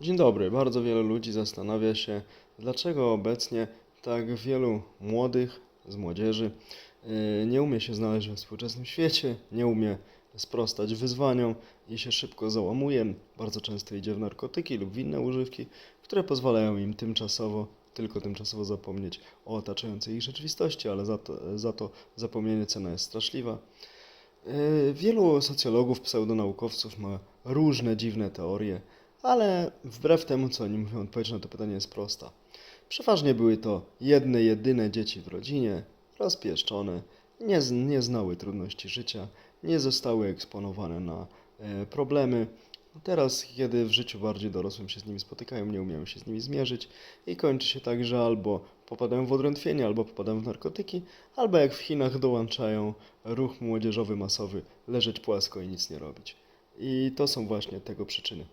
Dzień dobry. Bardzo wielu ludzi zastanawia się, dlaczego obecnie tak wielu młodych z młodzieży yy, nie umie się znaleźć we współczesnym świecie, nie umie sprostać wyzwaniom i się szybko załamuje. Bardzo często idzie w narkotyki lub w inne używki, które pozwalają im tymczasowo, tylko tymczasowo zapomnieć o otaczającej ich rzeczywistości, ale za to, za to zapomnienie cena jest straszliwa. Yy, Wielu socjologów, pseudonaukowców ma różne dziwne teorie, ale wbrew temu, co oni mówią, odpowiedź na to pytanie jest prosta. Przeważnie były to jedne, jedyne dzieci w rodzinie, rozpieszczone, nie, nie znały trudności życia, nie zostały eksponowane na e, problemy. Teraz, kiedy w życiu bardziej dorosłym się z nimi spotykają, nie umieją się z nimi zmierzyć i kończy się tak, że albo popadają w odrętwienie, albo popadają w narkotyki, albo jak w Chinach dołączają ruch młodzieżowy masowy, leżeć płasko i nic nie robić. I to są właśnie tego przyczyny.